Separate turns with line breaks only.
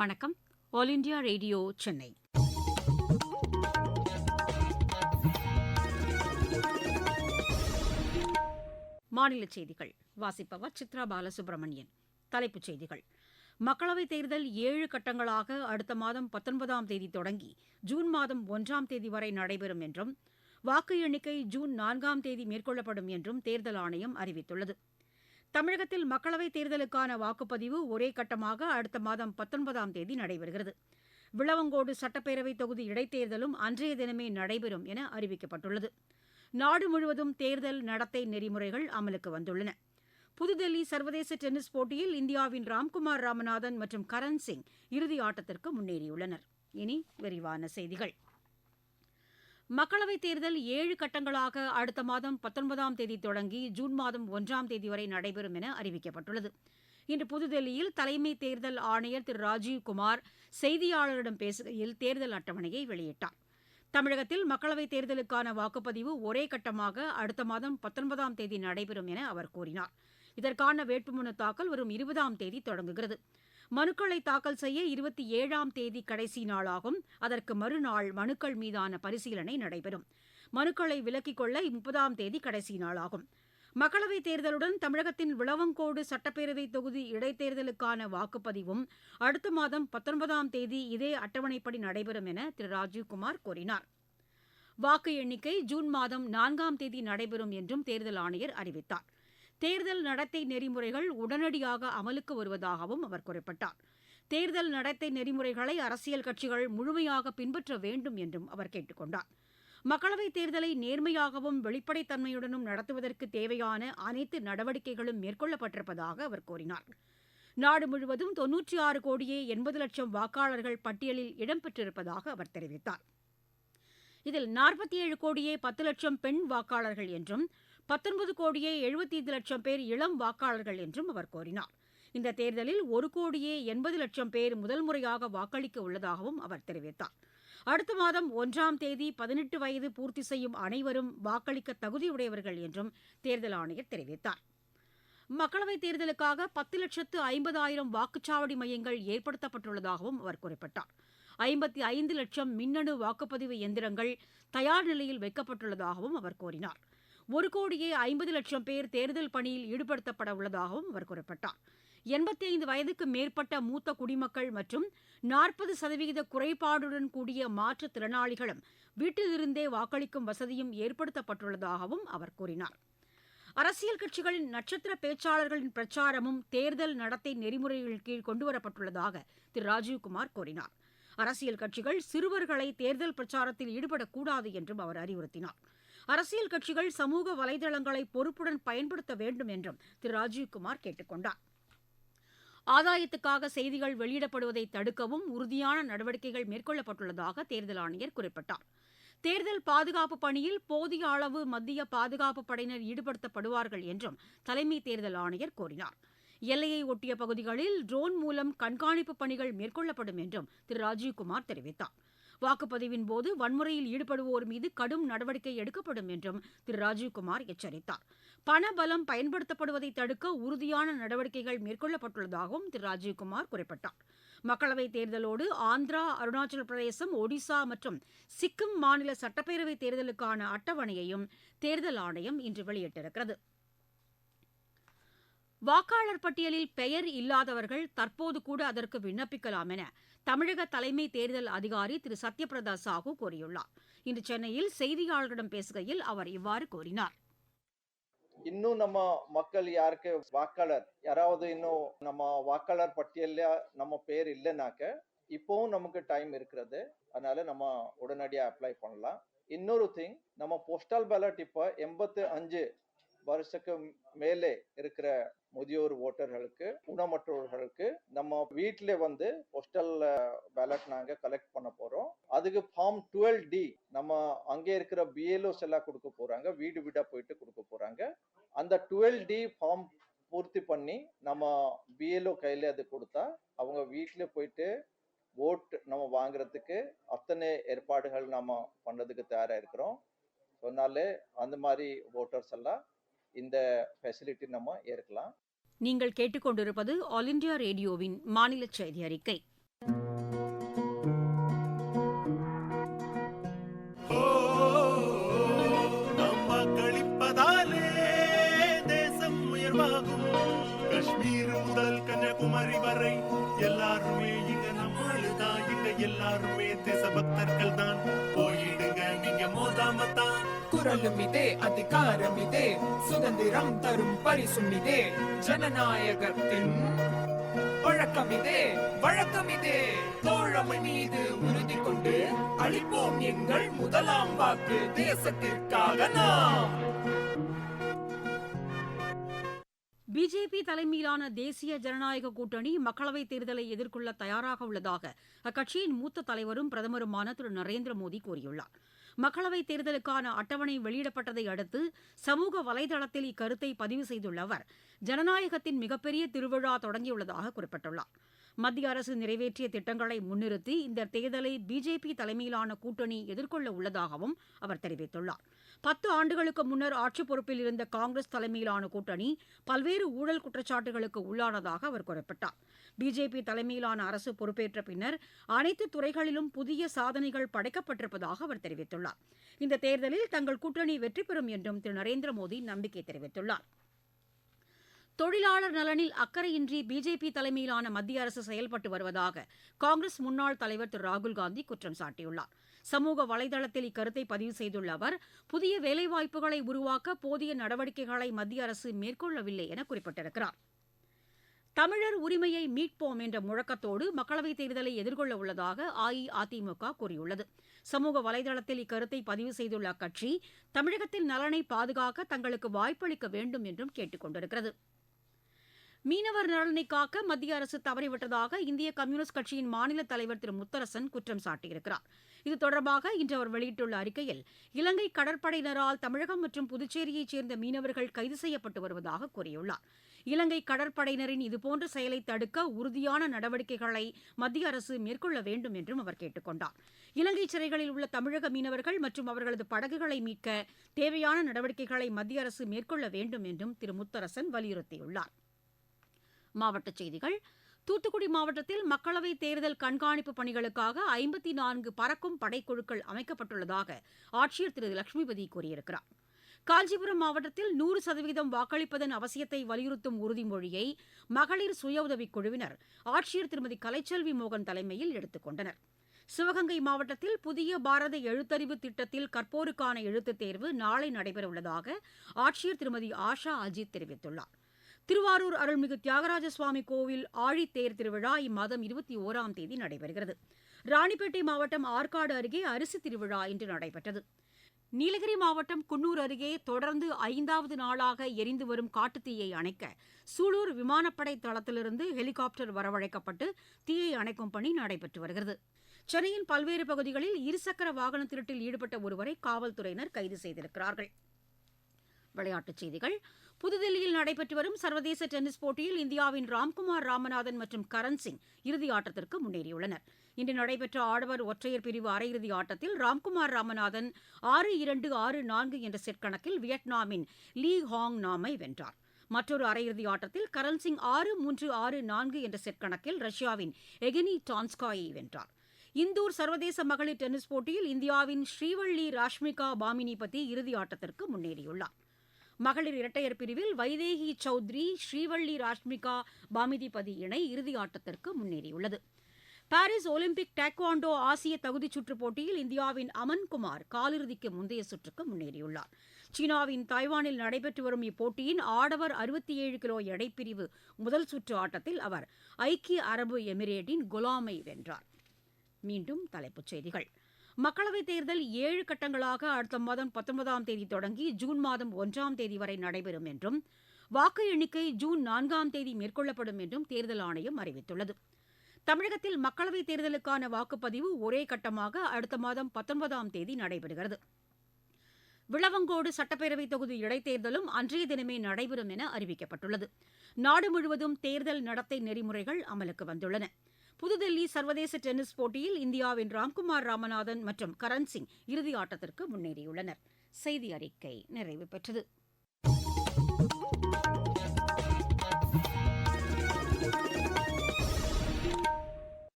வணக்கம் all India radio Chennai மாநில செய்திகள் வாசிப்பவர் சித்ரா பாலசுப்ரமணியன் தலைப்புச் செய்திகள் மக்களவைத் தேர்தல் ஏழு கட்டங்களாக அடுத்த மாதம் பத்தொன்பதாம் தேதி தொடங்கி ஜூன் மாதம் ஒன்றாம் தேதி வரை நடைபெறும் என்றும் வாக்கு எண்ணிக்கை ஜூன் நான்காம் தேதி மேற்கொள்ளப்படும் என்றும் தேர்தல் ஆணையம் அறிவித்துள்ளது தமிழகத்தில் மக்களவைத் தேர்தலுக்கான வாக்குப்பதிவு ஒரே கட்டமாக அடுத்த மாதம் பத்தொன்பதாம் தேதி நடைபெறுகிறது விளவங்கோடு சட்டப்பேரவைத் தொகுதி இடைத்தேர்தலும் அன்றைய தினமே நடைபெறும் என அறிவிக்கப்பட்டுள்ளது நாடு முழுவதும் தேர்தல் நடத்தை நெறிமுறைகள் அமலுக்கு வந்துள்ளன புதுதில்லி சர்வதேச டென்னிஸ் போட்டியில் இந்தியாவின் ராம்குமார் ராமநாதன் மற்றும் கரண் சிங் இறுதி ஆட்டத்திற்கு முன்னேறியுள்ளனர் இனி விரிவான செய்திகள் மக்களவைத் தேர்தல் ஏழு கட்டங்களாக அடுத்த மாதம் பத்தொன்பதாம் தேதி தொடங்கி ஜூன் மாதம் ஒன்றாம் தேதி வரை நடைபெறும் என அறிவிக்கப்பட்டுள்ளது இன்று புதுதில்லியில் தலைமை தேர்தல் ஆணையர் திரு ராஜீவ்குமார் செய்தியாளரிடம் பேசுகையில் தேர்தல் அட்டவணையை வெளியிட்டார் தமிழகத்தில் மக்களவைத் தேர்தலுக்கான வாக்குப்பதிவு ஒரே கட்டமாக அடுத்த மாதம் பத்தொன்பதாம் தேதி நடைபெறும் என அவர் கூறினார் இதற்கான வேட்புமனு தாக்கல் வரும் இருபதாம் தேதி தொடங்குகிறது மனுக்களை தாக்கல் செய்ய இருபத்தி ஏழாம் தேதி கடைசி நாளாகும் அதற்கு மறுநாள் மனுக்கள் மீதான பரிசீலனை நடைபெறும் மனுக்களை விலக்கிக் கொள்ள முப்பதாம் தேதி கடைசி நாளாகும் மக்களவைத் தேர்தலுடன் தமிழகத்தின் விளவங்கோடு சட்டப்பேரவை தொகுதி இடைத்தேர்தலுக்கான வாக்குப்பதிவும் அடுத்த மாதம் பத்தொன்பதாம் தேதி இதே அட்டவணைப்படி நடைபெறும் என திரு ராஜீவ்குமார் கூறினார் வாக்கு எண்ணிக்கை ஜூன் மாதம் நான்காம் தேதி நடைபெறும் என்றும் தேர்தல் ஆணையர் அறிவித்தாா் தேர்தல் நடத்தை நெறிமுறைகள் உடனடியாக அமலுக்கு வருவதாகவும் அவர் குறிப்பிட்டார் தேர்தல் நடத்தை நெறிமுறைகளை அரசியல் கட்சிகள் முழுமையாக பின்பற்ற வேண்டும் என்றும் அவர் கேட்டுக் கொண்டார் மக்களவைத் தேர்தலை நேர்மையாகவும் வெளிப்படைத்தன்மையுடனும் நடத்துவதற்கு தேவையான அனைத்து நடவடிக்கைகளும் மேற்கொள்ளப்பட்டிருப்பதாக அவர் கூறினார் நாடு முழுவதும் தொன்னூற்றி ஆறு கோடியே எண்பது லட்சம் வாக்காளர்கள் பட்டியலில் இடம்பெற்றிருப்பதாக அவர் தெரிவித்தார் இதில் நாற்பத்தி ஏழு கோடியே பத்து லட்சம் பெண் வாக்காளர்கள் என்றும் பத்தொன்பது கோடியே எழுபத்தி ஐந்து லட்சம் பேர் இளம் வாக்காளர்கள் என்றும் அவர் கூறினார் இந்த தேர்தலில் ஒரு கோடியே எண்பது லட்சம் பேர் முதல் முறையாக வாக்களிக்க உள்ளதாகவும் அவர் தெரிவித்தார் அடுத்த மாதம் ஒன்றாம் தேதி பதினெட்டு வயது பூர்த்தி செய்யும் அனைவரும் வாக்களிக்க தகுதியுடையவர்கள் என்றும் தேர்தல் ஆணையர் தெரிவித்தார் மக்களவைத் தேர்தலுக்காக பத்து லட்சத்து ஐம்பதாயிரம் வாக்குச்சாவடி மையங்கள் ஏற்படுத்தப்பட்டுள்ளதாகவும் அவர் குறிப்பிட்டார் ஐம்பத்தி ஐந்து லட்சம் மின்னணு வாக்குப்பதிவு எந்திரங்கள் தயார் நிலையில் வைக்கப்பட்டுள்ளதாகவும் அவர் கூறினாா் ஒரு கோடியே ஐம்பது லட்சம் பேர் தேர்தல் பணியில் ஈடுபடுத்தப்பட உள்ளதாகவும் அவர் குறிப்பிட்டார் எண்பத்தி ஐந்து வயதுக்கு மேற்பட்ட மூத்த குடிமக்கள் மற்றும் நாற்பது சதவிகித குறைபாடுடன் கூடிய திறனாளிகளும் வீட்டிலிருந்தே வாக்களிக்கும் வசதியும் ஏற்படுத்தப்பட்டுள்ளதாகவும் அவர் கூறினார் அரசியல் கட்சிகளின் நட்சத்திர பேச்சாளர்களின் பிரச்சாரமும் தேர்தல் நடத்தை நெறிமுறைகளின் கீழ் கொண்டுவரப்பட்டுள்ளதாக திரு ராஜீவ்குமார் கூறினார் அரசியல் கட்சிகள் சிறுவர்களை தேர்தல் பிரச்சாரத்தில் ஈடுபடக்கூடாது என்றும் அவர் அறிவுறுத்தினாா் அரசியல் கட்சிகள் சமூக வலைதளங்களை பொறுப்புடன் பயன்படுத்த வேண்டும் என்றும் திரு ராஜீவ்குமார் கேட்டுக் கொண்டார் ஆதாயத்துக்காக செய்திகள் வெளியிடப்படுவதை தடுக்கவும் உறுதியான நடவடிக்கைகள் மேற்கொள்ளப்பட்டுள்ளதாக தேர்தல் ஆணையர் குறிப்பிட்டார் தேர்தல் பாதுகாப்பு பணியில் போதிய அளவு மத்திய பாதுகாப்பு படையினர் ஈடுபடுத்தப்படுவார்கள் என்றும் தலைமை தேர்தல் ஆணையர் கூறினார் எல்லையை ஒட்டிய பகுதிகளில் ட்ரோன் மூலம் கண்காணிப்பு பணிகள் மேற்கொள்ளப்படும் என்றும் திரு ராஜீவ்குமார் தெரிவித்தாா் வாக்குப்பதிவின் போது வன்முறையில் ஈடுபடுவோர் மீது கடும் நடவடிக்கை எடுக்கப்படும் என்றும் திரு ராஜீவ்குமார் எச்சரித்தார் பணபலம் பயன்படுத்தப்படுவதை தடுக்க உறுதியான நடவடிக்கைகள் மேற்கொள்ளப்பட்டுள்ளதாகவும் திரு ராஜீவ்குமார் குறிப்பிட்டார் மக்களவைத் தேர்தலோடு ஆந்திரா அருணாச்சல பிரதேசம் ஒடிசா மற்றும் சிக்கிம் மாநில சட்டப்பேரவைத் தேர்தலுக்கான அட்டவணையையும் தேர்தல் ஆணையம் இன்று வெளியிட்டிருக்கிறது வாக்காளர் பட்டியலில் பெயர் இல்லாதவர்கள் தற்போது கூட அதற்கு விண்ணப்பிக்கலாம் என தமிழக தலைமை தேர்தல் அதிகாரி திரு சத்யபிரதா சாஹூ கூறியுள்ளார் இன்று சென்னையில் செய்தியாளர்களிடம் பேசுகையில் அவர் இவ்வாறு கூறினார்
இன்னும் நம்ம மக்கள் யாருக்கு வாக்காளர் யாராவது இன்னும் நம்ம வாக்காளர் பட்டியல நம்ம பேர் இல்லைனாக்க இப்போவும் நமக்கு டைம் இருக்கிறது அதனால நம்ம உடனடியாக அப்ளை பண்ணலாம் இன்னொரு திங் நம்ம போஸ்டல் பேலட் இப்போ எண்பத்து அஞ்சு வருஷக்கு மேலே இருக்கிற முதியோர் ஓட்டர்களுக்கு ஊனமற்றவர்களுக்கு நம்ம வீட்டில் வந்து போஸ்டல் பேலட் நாங்கள் கலெக்ட் பண்ண போகிறோம் அதுக்கு ஃபார்ம் டுவெல் டி நம்ம அங்கே இருக்கிற பிஎல்ஓஸ் எல்லாம் கொடுக்க போகிறாங்க வீடு வீடாக போயிட்டு கொடுக்க போகிறாங்க அந்த டுவெல் டி ஃபார்ம் பூர்த்தி பண்ணி நம்ம பிஎல்ஓ கையில அது கொடுத்தா அவங்க வீட்டில் போயிட்டு ஓட் நம்ம வாங்குறதுக்கு அத்தனை ஏற்பாடுகள் நம்ம பண்ணதுக்கு தயாராக இருக்கிறோம் சொன்னாலே அந்த மாதிரி ஓட்டர்ஸ் எல்லாம் இந்த ஃபெசிலிட்டி நம்ம ஏற்கலாம்
நீங்கள் கேட்டுக்கொண்டிருப்பது ஆல் இண்டியா ரேடியோவின் மாநில செய்தி அறிக்கை காஷ்மீர் முதல் வரை எல்லாருமே இங்க நம்மளுதான் இங்க எல்லாருமே தேசபக்தர்கள் தான் குரலும் இதே அதிகாரம் இதே சுதந்திரம் தரும் பரிசும் இதே ஜனநாயகத்தின் வழக்கம் இதே வழக்கம் இதே தோழமை மீது உறுதி கொண்டு அளிப்போம் எங்கள் முதலாம் வாக்கு தேசத்திற்காக நாம் பிஜேபி தலைமையிலான தேசிய ஜனநாயக கூட்டணி மக்களவைத் தேர்தலை எதிர்கொள்ள தயாராக உள்ளதாக அக்கட்சியின் மூத்த தலைவரும் பிரதமருமான திரு நரேந்திர மோடி கூறியுள்ளாா் மக்களவைத் தேர்தலுக்கான அட்டவணை வெளியிடப்பட்டதை அடுத்து சமூக வலைதளத்தில் இக்கருத்தை பதிவு செய்துள்ள அவர் ஜனநாயகத்தின் மிகப்பெரிய திருவிழா தொடங்கியுள்ளதாக குறிப்பிட்டுள்ளா் மத்திய அரசு நிறைவேற்றிய திட்டங்களை முன்னிறுத்தி இந்த தேர்தலை பிஜேபி தலைமையிலான கூட்டணி எதிர்கொள்ள உள்ளதாகவும் அவர் தெரிவித்துள்ளார் பத்து ஆண்டுகளுக்கு முன்னர் ஆட்சிப் பொறுப்பில் இருந்த காங்கிரஸ் தலைமையிலான கூட்டணி பல்வேறு ஊழல் குற்றச்சாட்டுகளுக்கு உள்ளானதாக அவர் குறிப்பிட்டார் பிஜேபி தலைமையிலான அரசு பொறுப்பேற்ற பின்னர் அனைத்து துறைகளிலும் புதிய சாதனைகள் படைக்கப்பட்டிருப்பதாக அவர் தெரிவித்துள்ளார் இந்த தேர்தலில் தங்கள் கூட்டணி வெற்றி பெறும் என்றும் திரு நரேந்திர மோடி நம்பிக்கை தெரிவித்துள்ளாா் தொழிலாளர் நலனில் அக்கறையின்றி பிஜேபி தலைமையிலான மத்திய அரசு செயல்பட்டு வருவதாக காங்கிரஸ் முன்னாள் தலைவர் திரு ராகுல்காந்தி குற்றம் சாட்டியுள்ளார் சமூக வலைதளத்தில் இக்கருத்தை பதிவு செய்துள்ள அவர் புதிய வேலைவாய்ப்புகளை உருவாக்க போதிய நடவடிக்கைகளை மத்திய அரசு மேற்கொள்ளவில்லை என குறிப்பிட்டிருக்கிறார் தமிழர் உரிமையை மீட்போம் என்ற முழக்கத்தோடு மக்களவைத் தேர்தலை எதிர்கொள்ள உள்ளதாக அஇஅதிமுக கூறியுள்ளது சமூக வலைதளத்தில் இக்கருத்தை பதிவு செய்துள்ள அக்கட்சி தமிழகத்தின் நலனை பாதுகாக்க தங்களுக்கு வாய்ப்பளிக்க வேண்டும் என்றும் கேட்டுக் கொண்டிருக்கிறது மீனவர் நலனை காக்க மத்திய அரசு தவறிவிட்டதாக இந்திய கம்யூனிஸ்ட் கட்சியின் மாநில தலைவர் திரு முத்தரசன் குற்றம் சாட்டியிருக்கிறார் இது தொடர்பாக இன்று அவர் வெளியிட்டுள்ள அறிக்கையில் இலங்கை கடற்படையினரால் தமிழகம் மற்றும் புதுச்சேரியைச் சேர்ந்த மீனவர்கள் கைது செய்யப்பட்டு வருவதாக கூறியுள்ளார் இலங்கை கடற்படையினரின் இதுபோன்ற செயலை தடுக்க உறுதியான நடவடிக்கைகளை மத்திய அரசு மேற்கொள்ள வேண்டும் என்றும் அவர் கேட்டுக் கொண்டார் இலங்கை சிறைகளில் உள்ள தமிழக மீனவர்கள் மற்றும் அவர்களது படகுகளை மீட்க தேவையான நடவடிக்கைகளை மத்திய அரசு மேற்கொள்ள வேண்டும் என்றும் திரு முத்தரசன் வலியுறுத்தியுள்ளாா் மாவட்ட செய்திகள் தூத்துக்குடி மாவட்டத்தில் மக்களவைத் தேர்தல் கண்காணிப்பு பணிகளுக்காக ஐம்பத்தி நான்கு பறக்கும் படைக்குழுக்கள் அமைக்கப்பட்டுள்ளதாக ஆட்சியர் திரு லட்சுமிபதி கூறியிருக்கிறார் காஞ்சிபுரம் மாவட்டத்தில் நூறு சதவீதம் வாக்களிப்பதன் அவசியத்தை வலியுறுத்தும் உறுதிமொழியை மகளிர் சுய உதவிக் குழுவினர் ஆட்சியர் திருமதி கலைச்செல்வி மோகன் தலைமையில் எடுத்துக் கொண்டனர் சிவகங்கை மாவட்டத்தில் புதிய பாரத எழுத்தறிவு திட்டத்தில் கற்போருக்கான எழுத்துத் தேர்வு நாளை நடைபெறவுள்ளதாக ஆட்சியர் திருமதி ஆஷா அஜித் தெரிவித்துள்ளாா் திருவாரூர் அருள்மிகு தியாகராஜ சுவாமி கோவில் ஆழித்தேர் திருவிழா இம்மாதம் இருபத்தி ஓராம் தேதி நடைபெறுகிறது ராணிப்பேட்டை மாவட்டம் ஆற்காடு அருகே அரிசி திருவிழா இன்று நடைபெற்றது நீலகிரி மாவட்டம் குன்னூர் அருகே தொடர்ந்து ஐந்தாவது நாளாக எரிந்து வரும் காட்டுத்தீயை அணைக்க சூலூர் விமானப்படை தளத்திலிருந்து ஹெலிகாப்டர் வரவழைக்கப்பட்டு தீயை அணைக்கும் பணி நடைபெற்று வருகிறது சென்னையின் பல்வேறு பகுதிகளில் இருசக்கர வாகன திருட்டில் ஈடுபட்ட ஒருவரை காவல்துறையினர் கைது செய்திருக்கிறார்கள் விளையாட்டுச் செய்திகள் புதுதில்லியில் நடைபெற்று வரும் சர்வதேச டென்னிஸ் போட்டியில் இந்தியாவின் ராம்குமார் ராமநாதன் மற்றும் கரண் சிங் இறுதியாட்டத்திற்கு முன்னேறியுள்ளனர் இன்று நடைபெற்ற ஆடவர் ஒற்றையர் பிரிவு அரையிறுதி ஆட்டத்தில் ராம்குமார் ராமநாதன் ஆறு இரண்டு ஆறு நான்கு என்ற செட் கணக்கில் வியட்நாமின் லீ ஹாங் நாமை வென்றார் மற்றொரு அரையிறுதி ஆட்டத்தில் கரண் சிங் ஆறு மூன்று ஆறு நான்கு என்ற செட் கணக்கில் ரஷ்யாவின் எகினி டான்ஸ்காயை வென்றார் இந்தூர் சர்வதேச மகளிர் டென்னிஸ் போட்டியில் இந்தியாவின் ஸ்ரீவள்ளி ராஷ்மிகா பாமினிபதி இறுதி ஆட்டத்திற்கு முன்னேறியுள்ளார் மகளிர் இரட்டையர் பிரிவில் வைதேகி சௌத்ரி ஸ்ரீவள்ளி ராஷ்மிகா பாமிதிபதி இணை இறுதி ஆட்டத்திற்கு முன்னேறியுள்ளது பாரிஸ் ஒலிம்பிக் டேக்வாண்டோ ஆசிய தகுதிச் சுற்றுப் போட்டியில் இந்தியாவின் அமன்குமார் காலிறுதிக்கு முந்தைய சுற்றுக்கு முன்னேறியுள்ளார் சீனாவின் தாய்வானில் நடைபெற்று வரும் இப்போட்டியின் ஆடவர் அறுபத்தி ஏழு கிலோ எடைப்பிரிவு முதல் சுற்று ஆட்டத்தில் அவர் ஐக்கிய அரபு எமிரேட்டின் குலாமை வென்றார் மீண்டும் தலைப்புச் செய்திகள் மக்களவைத் தேர்தல் ஏழு கட்டங்களாக அடுத்த மாதம் பத்தொன்பதாம் தேதி தொடங்கி ஜூன் மாதம் ஒன்றாம் தேதி வரை நடைபெறும் என்றும் வாக்கு எண்ணிக்கை ஜூன் நான்காம் தேதி மேற்கொள்ளப்படும் என்றும் தேர்தல் ஆணையம் அறிவித்துள்ளது தமிழகத்தில் மக்களவைத் தேர்தலுக்கான வாக்குப்பதிவு ஒரே கட்டமாக அடுத்த மாதம் பத்தொன்பதாம் தேதி நடைபெறுகிறது விளவங்கோடு சட்டப்பேரவைத் தொகுதி இடைத்தேர்தலும் அன்றைய தினமே நடைபெறும் என அறிவிக்கப்பட்டுள்ளது நாடு முழுவதும் தேர்தல் நடத்தை நெறிமுறைகள் அமலுக்கு வந்துள்ளன புதுதில்லி சர்வதேச டென்னிஸ் போட்டியில் இந்தியாவின் ராம்குமார் ராமநாதன் மற்றும் கரண் சிங் இறுதி ஆட்டத்திற்கு முன்னேறியுள்ளனர் செய்தி அறிக்கை நிறைவு பெற்றது